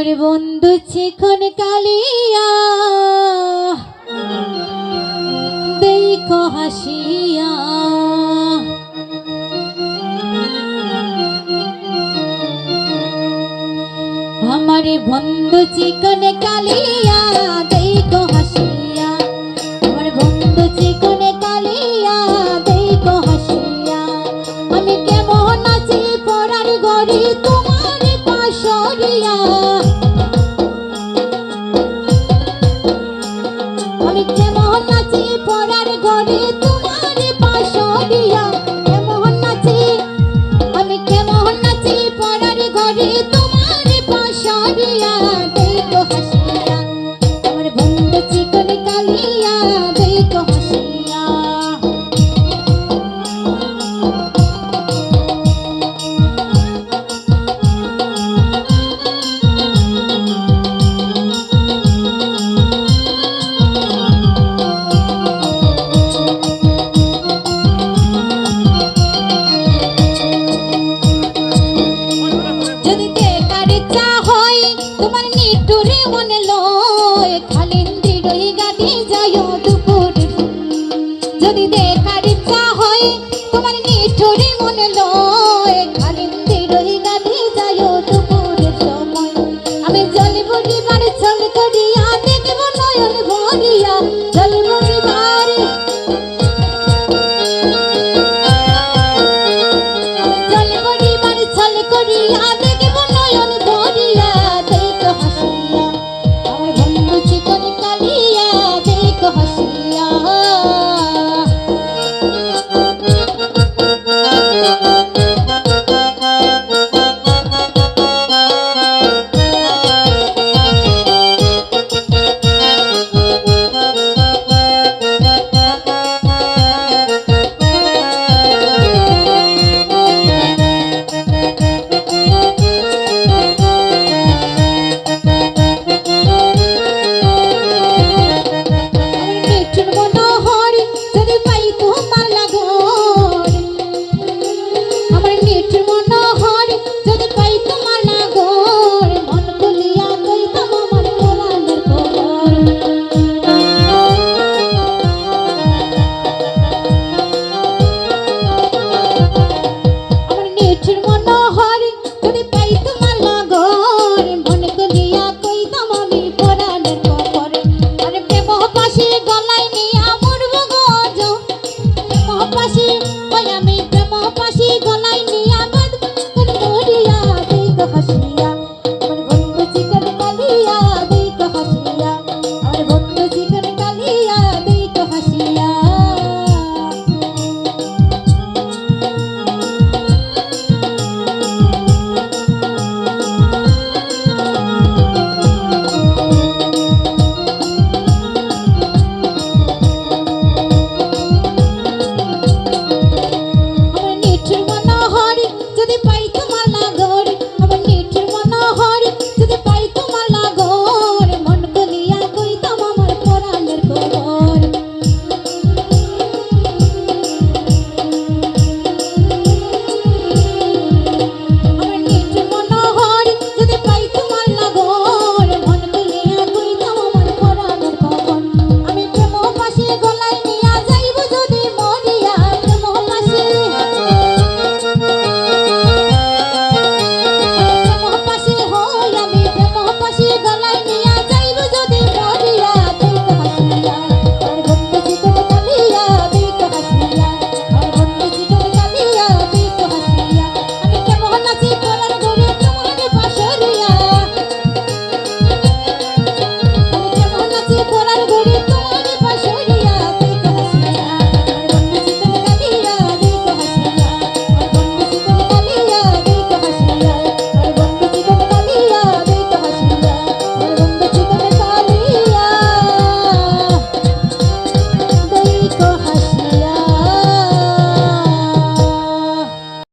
আমার বন্ধু চিখন কালিয়া দেখো হাসিয়া। আমার বন্ধু চিকন কালিয়া